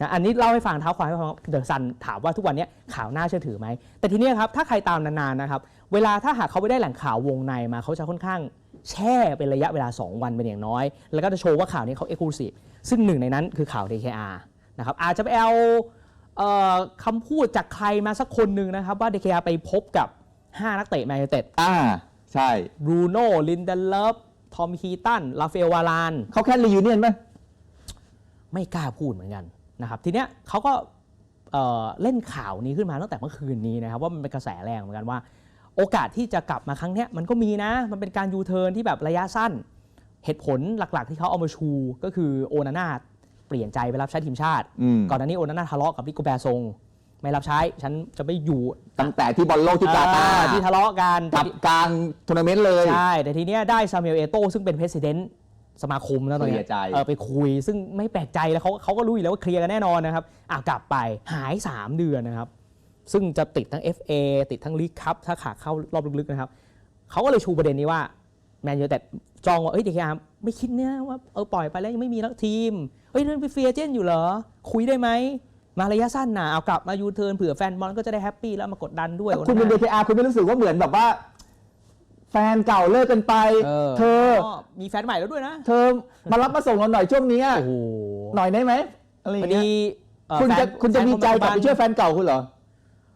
นะอันนี้เล่าให้ฟังเท้าความให้ฟังเดอะซันถามว่าทุกวันนี้ข่าวน่าเชื่อถือไหม แต่ทีนี้ครับถ้าใครตามนานๆนะครับเวลาถ้าหากเขาไม่ได้แหล่งข่าววงในมาเขาจะค่อนข้างแช่เป็นระยะเวลา 2 วันเป็นอย่างน้อย แล้วก็จะโชว์ว่าข่าวนี้เขาเอ็กซ์คลูซีฟซึ่งหนึ่งในนั้นคือข่าว DKR นะครับอาจจะไปเอาเออคำพูดจากใครมาสักคนหนึ่งนะครับว่า DKR ไปพบกับ 5 นักเตะแมนยูเต็ดอ่าใช่บรูโน่ลินเดเลฟทอมฮีตันลาเฟลวารานเขาแค่รียูเนียนไหมไม่กล้าพูดเหมือนกัน นะครับทีเนี้ยเขาก็เอ่อเล่นข่าวนี้ขึ้นมาตั้งแต่เมื่อคืนนี้นะครับว่ามันเป็นกระแสแรงเหมือนกันว่า โอกาสที่จะกลับมาครั้งเนี้ยมันก็มีนะ มันเป็นการยูเทิร์นที่แบบระยะสั้น เหตุผลหลักๆ ที่เขาเอามาชูก็คือโอนาน่าเปลี่ยนใจไปรับใช้ทีมชาติอืมก่อนหน้านี้โอนาน่าทะเลาะกับลิโกแบร์ซงไม่รับใช้ฉันจะไม่อยู่ตั้งแต่ที่บอลโลกที่กาตาอ่ร์ที่ทะเลาะกันกับกลางทัวร์นาเมนต์เลยใช่แต่ทีเนี้ยได้ซามูเอลเอโตซึ่งเป็นเพรสิดเนต์ สมาคมนะตอนเคลีเนี้ยร์ใจ เออไปคุย ซึ่งไม่แปลกใจแล้วเขาเขาก็รู้อยู่แล้วว่าเคลียร์กันแน่นอนนะครับอะกลับไปหาย 3 เดือนนะครับ ซึ่งจะติดทั้ง FA ติดทั้งลีกคัพถ้าขาเข้ารอบลึกๆนะครับเขาก็เลยชูประเด็นนี้ว่าแมนยูแต่จองว่าเอ้ยเด็กยามไม่คิดเนี่ยว่าเออปล่อยไปแล้วยังไม่มีนักทีมเอ้ยนั่นเป็นเฟียเจนอยู่เหรอ คุยได้ไหมมาระยะสั้นนะเอากลับมายูเทิร์นเผื่อแฟนบอลก็จะได้แฮปปี้แล้วมากดดันด้วย คุณเป็น DKR คุณไม่รู้สึกว่าเหมือนแบบว่า แฟนเก่าเลิกกันไป เออ เธอมีแฟนใหม่แล้วด้วยนะเธอมารับมาส่งเราหน่อยช่วงเนี้ยโอ้โหหน่อยได้ไหมอะไรอย่าวันงเงี้ยนี้เอ่อคุณจะแฟนคุณจะแฟนมีใจคนกลับไปช่วยแฟนเก่าคุณเหรอ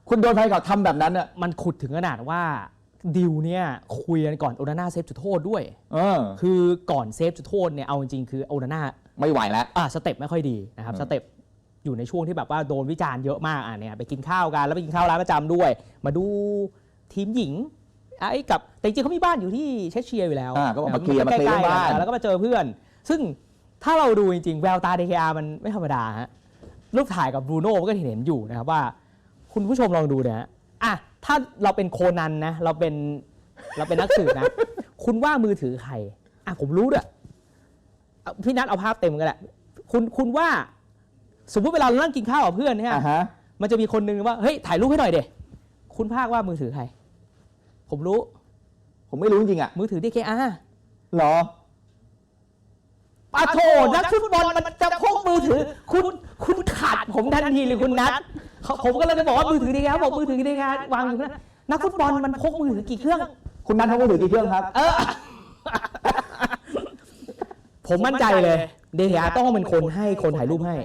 คุณโดนแฟนเก่าทำแบบนั้นอะมันขุดถึงขนาดว่าดิวเนี่ยคุยกันก่อนโอนาน่าเซฟจุดโทษด้วย เออ คือก่อนเซฟจุดโทษเนี่ยเอาจริงๆคือโอนาน่า ไม่ไหวแล้ว อะสเต็ปไม่ค่อยดีนะครับอืม สเต็ปอยู่ในช่วงที่แบบว่าโดนวิจารณ์เยอะมากอะเนี่ยไปกินข้าวกันแล้วไปกินข้าวร้านประจำด้วย มาดูทีมหญิง ไอ้กับแต่จริงๆเขามีบ้านอยู่ที่เชสเชียร์อยู่แล้วอ่าก็บอกมานะเคลียร์มาเคลียร์ใกๆบ้านกัแล้วก็มาเจอเพื่อน ซึ่งถ้าเราดูจริงๆแววตา DKR มันไม่ธรรมดาฮะรูปถ่ายกับบรูโน่มันก็เห็นอยู่นะครับว่า คุณผู้ชมลองดูนะฮะอะถ้าเราเป็นโคนันนะเราเป็นเราเป็นนักสืบนะ คุณว่ามือถือใครอะผมรู้ด้วยเอาพี่นัทเอาภาพเต็มก็ได้คุณคุณว่า สมมติเวลาเรานั่งกินข้าวกับเพื่อนเนี่ยอ่าฮะมันจะมีคนนึงว่าเฮ้ยถ่ายรูปให้หน่อยเดคุณภาคว่ามือถือใคร ผมรู้ ผมไม่รู้จริงๆอะมือถือ DKR เหรอปาโถนักฟุตบอลมันจะพกมือถือ คุณคุณขาดผมทันทีเลยคุณนัทเขาผมก็เลยจะบอกว่ามือถือ DKR บอกมือถือ DKR วางอยู่นะนักฟุตบอลมันพกมือถือกี่เครื่อง คุณนัทเขาก็ถือกี่เครื่องครับ เออ ผมมั่นใจเลย DKR ต้องเป็นคนให้คนถ่ายรูปให้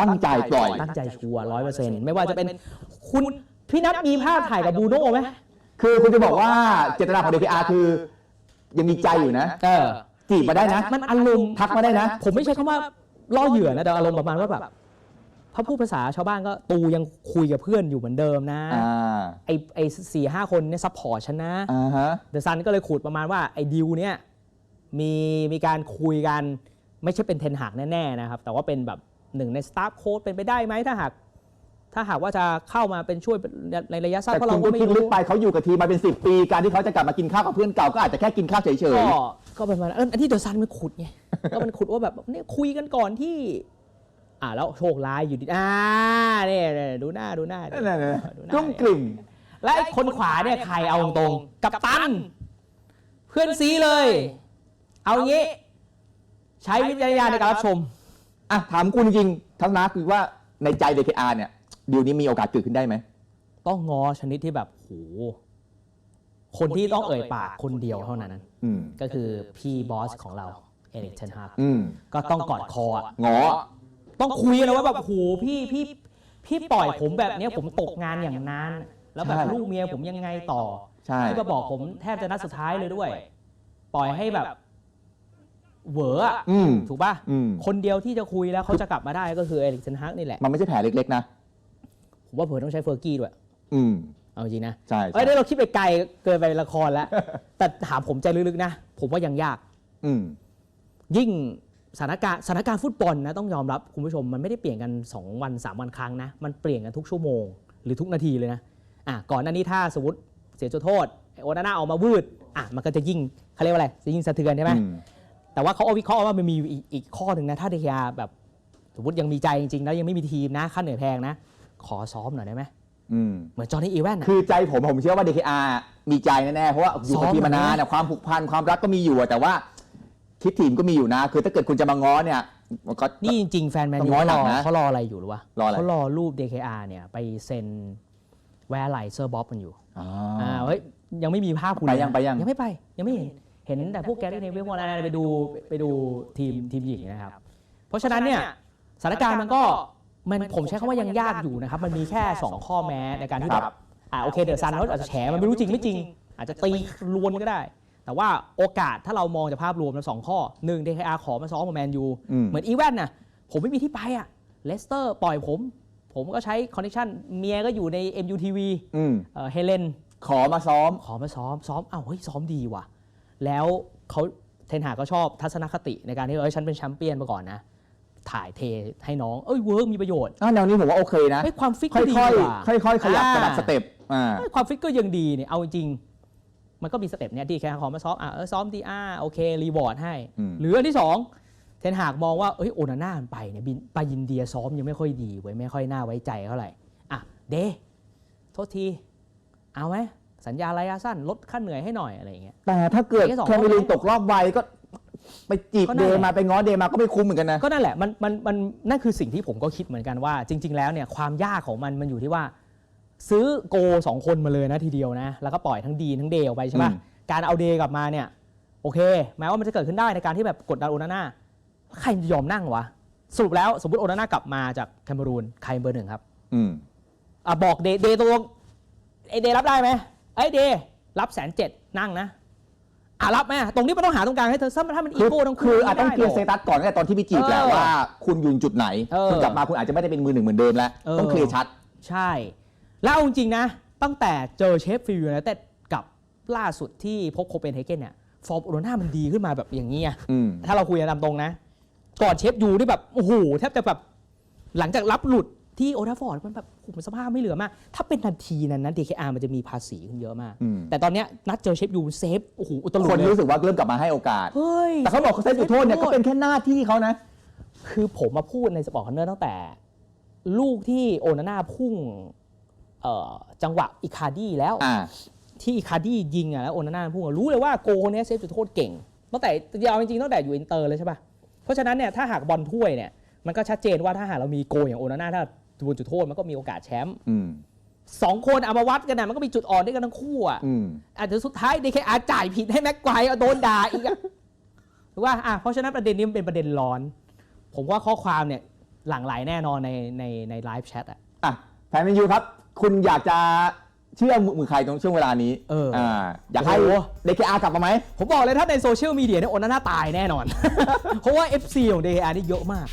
ตั้งใจปล่อย ตั้งใจชัวร้อยเปอร์เซ็นต์ไม่ว่าจะเป็น คุณพี่นัทมีภาพถ่ายกับบูโน่ไหม คือคุณจะบอกว่าเจตนาของ DKR คือ ยังมีใจอยู่นะ เออ จีบมาได้นะ มันอารมณ์ทักมาได้นะ ผมไม่ใช่คำว่าล่อเหยื่อนะแต่อารมณ์ประมาณว่าแบบถ้าพูดภาษาชาวบ้านก็ตูยังคุยกับเพื่อนอยู่เหมือนเดิมนะ อ่า ไอไอสี่ห้าคนเนี่ยซัพพอร์ตฉันนะ อ่าฮะ เดอะซันก็เลยขุดประมาณว่าไอ้ดิวเนี่ยมีมีการคุยกันไม่ใช่เป็นเทนหากแน่ ๆ นะครับ แต่ว่าเป็นแบบหนึ่งในสตาฟโค้ดเป็นไปได้ไหมถ้าหาก ถ้าหากว่าจะเข้ามาเป็นช่วยในระยะสั้นแต่เพราะคุเราณก็ก็ไม่คิดลึรู้กไปเขาอยู่กับทีมมาเป็น 10 ปี การที่เขาจะกลับมากินข้าวกับเพื่อนเก่าก็อาจจะแค่กินข้าวเฉยก็ก็เป็นมาณนั้นเอออันที่เดอะซันมันขุดไง ก็มันขุดว่าแบบเนี่ยคุยกันก่อนที่ อ่าแล้วโชคร้ายอยู่ดีอ่าเนี่ยเนี่ยดูหน้าดูหน้าๆดินั่นดูหๆน้ากลุ้มกลิ่มและไอ้คนขวาเนี่ยใครเอาตรงๆกับตัน เพื่อนซีเลย เอางี้ ใช้วิจารณญาณในการรับชม อะถามคุณจริงๆทั้งนักคือว่าในใจ DKR เนี่ย ดีลนี้มีโอกาสเกิดขึ้นได้ไหม ต้องงอชนิดที่แบบโหคนที่ต้องเอ่ยปากคนเดียวเท่านั้น อืม ก็คือพี่บอสของเราเอริกเทนฮากอืมก็ต้องกอดคออะงอ ต้องคุยแล้วว่าแบบโหพี่พี่พี่ปล่อยผมแบบเนี้ยผมตกงานอย่างนั้นแล้วแบบใช่ ลูกเมียผมยังไงต่อ ใช่ ที่มาบอกผมแทบจะนัดสุดท้ายเลยด้วย ปล่อยให้แบบเหวออะอืม ถูกป่ะ อืม คนเดียวที่จะคุยแล้วเขาจะกลับมาได้ก็คือเอริกเทนฮากนี่แหละ มันไม่ใช่แผลเล็กๆนะ ผมว่าเผื่อต้องใช้เฟอร์กี้ด้วย อืม เอาจริงนะใช่เอ้ยใช่ได้เราคิดไปไกลเกินไปละครแล้ว แต่ถามผมใจลึกๆนะ ผมว่ายังยาก อืม ยิ่งสถานการณ์สถานการณ์ฟุตบอลนะต้องยอมรับคุณผู้ชมมันไม่ได้เปลี่ยนกัน 2 วัน 3 วันครั้งนะ มันเปลี่ยนกันทุกชั่วโมง หรือทุกนาทีเลยนะอะก่อนหน้านี้ถ้าสมมติเสียจุดโทษไอ้โอนาน่าออกมาวืดอะมันก็จะยิ่งเขาเรียกว่าอะไรจะยิ่งสะเทือนใช่ไหม อืม แต่ว่าเขาเอาวิเคราะห์ว่ามันมีอยู่อีกอีกข้อหนึ่งนะ ถ้าเดคยาแบบ สมมติยังมีใจจริงๆ แล้วยังไม่มีทีมนะค่าเหนื่อยแพงนะ ขอซ้อมหน่อยได้ไหมอืม เหมือนจอห์นนี่อีแวนนะคือใจผมผมเชื่อว่า DKR มีใจแน่ๆ เพราะว่าอยู่กับซ้อมทีมมานานเหรอเนี่ยความผูกพันความรักก็มีอยู่อะแต่ว่าคิดทีมก็มีอยู่นะ คือถ้าเกิดคุณจะมาง้อเนี่ยมันก็ นี่จริงๆ แฟนแมนต้ยูองง้อเขาหรนัอกนะเขารออะไรอยู่หรือวะรออะไร เขารอรูป DKR เนี่ย ไปเซ็นแวร์ไหลเซอร์บ๊อบมันอยู่อ๋ออ่าเฮ้ยยังไม่มีภาพคุณไปเลยังนะไปยัง ยังไม่ไป ยังไม่เห็น เห็นแต่พวกแกรี่ในเว็บวันนั้นไปดูไปดูทีมทีมหญิงนะครับ เพราะฉะนั้นเนี่ยสถานการณ์มันก็ มันผมใช้คำว่ายังยากอยู่นะครับ มันมีแค่ 2 ข้อแม้ในการที่แบบอ่าโอเคเดอะซันเขาอาจจะแฉมันไม่รู้จริงไม่จริง อาจจะตีลวนก็ได้ แต่ว่าโอกาสถ้าเรามองจากภาพรวมแล้วสองข้อหนึ่ง DKR ขอมาซ้อมกับแมนยูอืมเหมือนอีแวนน่ะผมไม่มีที่ไปอะเลสเตอร์ปล่อยผม ผมก็ใช้คอนเนคชั่นเมียก็อยู่ใน MUTV อืมเอ่อเฮเลนขอมาซ้อม ขอมาซ้อม ซ้อมอ้าวเฮ้ย ซ้อมดีว่ะ แล้วเขาเทนหากก็ชอบทัศนคติในการที่ เอ้ย ฉันเป็นแชมป์เปี้ยนมาก่อนนะ ถ่ายเทให้น้องเอ้ยเวิร์กมีประโยชน์อ่าแนวนี้ผมว่าโอเคนะเฮ้ยความฟิตค่ก็ดีอยกว่าๆค่อยๆ ขยับกระดับสเต็ปอ่าเฮ้ยความฟิตก็ยังดีเนี่ยเอาจริงๆมันก็มีสเต็ปเนี่ยที่แค่ขอมาซ้อมอะเออซ้อมดีอ่าโอเครีวอร์ดให้ อืม หรืออันที่สองเทนหากมองว่าเอ้ยโอนาน่ามันไปเนี่ยบินไปยินเดียซ้อมยังไม่ค่อยดีเว้ยไม่ค่อยน่าไว้ใจเท่าไหร่อะเดโทษทีเอาไหมสัญญาระยะสั้นลดค่าเหนื่อยให้หน่อยอะไรอย่างเงี้ย แต่ถ้าเกิดแค่สอง แคมิลินข้อตกรอบไวก็ ไปจีบก็นั่เดนแหละ มาไปง้อเดมาก็ไม่คุ้มเหมือนกันนะ ก็นั่นแหละมันมันมันนั่นคือสิ่งที่ผมก็คิดเหมือนกันว่า จริง ๆ แล้วเนี่ยความยากของมันมันอยู่ที่ว่า ซื้อโกสองคนมาเลยนะทีเดียวนะ แล้วก็ปล่อยทั้งดีนทั้งเดย์ออกไปใช่ป่ะอืม การเอาเดย์กลับมาเนี่ยโอเคแม้ว่ามันจะเกิดขึ้นได้ในการที่แบบกดดันโอนาน่าใครจะยอมนั่งวะสรุปแล้วสมมติโอนาน่ากลับมาจากแคนารูนใครเบอร์หนึ่งครับอืมอะบอกเดย์เดย์ตกลงไอเดย์รับได้ไหมไอยเดย์รับแสนเจ็ดนั่งนะ อะรับไหมตรงนี้มันต้องหาตรงกลางให้เธอถ้ามันถ้ามันอีคือโก้ทั้งคู่คืออาจต้องไม่เคลียได้ร์หสรเตตัสก่อนตั้งแต่ตอนที่ไปจีบแหละเออว่าคุณอยืนจุดไหน เออคุณกลับมาคุณอาจจะไม่ได้เป็นมือหนึ่งเหมือนเดิมแล้ว เออ ต้องเคลียร์ชัด ใช่ แล้วเอาจริงๆนะ ตั้งแต่เจอเชฟฟิลด์ยูไนเต็ดกับล่าสุดที่พบโคเปนเฮเกนเนี่ยฟอร์มโอโรน่ามันดีขึ้นมาแบบอย่างนี้ยอืม ถ้าเราคุยกันตามตรงนะ ก่อนเชฟยูนี่แบบโอ้โหแทบจะแบบหลังจากรับหลุด ที่โอทราฟอร์ดมันแบบโอ้โหมันสภาพไม่เหลือมาก ถ้าเป็นนาทีนั้นนะ DKR มันจะมีภาษีขึ้นเยอะมาก อืม แต่ตอนเนี้ยนัดเจอเชฟยูเซฟโอ้โหอุตลุดคนเลยรู้สึกว่าเริ่มกลับมาให้โอกาส เฮ้ย แต่เขาบอกเขาเซฟจุดโทษเนี่ยก็เป็นแค่หน้าที่เขานะ คือผมมาพูดในสปอร์ตคอนเนอร์ตั้งแต่ ลูกที่โอนาน่าพุ่งเอ่อจังหวะอิคาร์ดี้แล้ว อ่า ที่อิคาร์ดี้ยิงอะแล้วโอนาน่าพุ่งอะรู้เลยว่าโกคนนี้เซฟจุดโทษเก่งตั้งแต่ยาวจริงๆตั้งแต่อยู่อินเตอร์เลยใช่ป่ะเพราะฉะนั้นเนี่ยถ้าหากบอลถ้วยเนี่ยมันก็ชัดเจนว่าถ้าหากเรามีโกอย่างโอนาน่าถ้า บนจุดโทษมันก็มีโอกาสแชมป์อืม สองคนเอามาวัดกันนะมันก็มีจุดอ่อนด้วยกันทั้งคู่อะอืม อาจจะสุดท้ายดีแค่อาจ่ายผิดให้แม็กไกวร์เอาโดนด่าอีกอะถูกป่ะอะเพราะฉะนั้นประเด็นนี้มันเป็นประเด็นร้อน ผมว่าข้อความเนี่ยหลั่งไหลแน่นอนในในในไลฟ์แชทอะ อะแฟนแมนยูครับ คุณอยากจะเชื่อมือใครตรงช่วงเวลานี้เอออ่าอยากให้โอ้โห เดคอากลับมาไหม ผมบอกเลยถ้าในโซเชียลมีเดียเนี่ยโอนาน่าตายแน่นอน เพราะว่า FC ของ DKR นี่เยอะมาก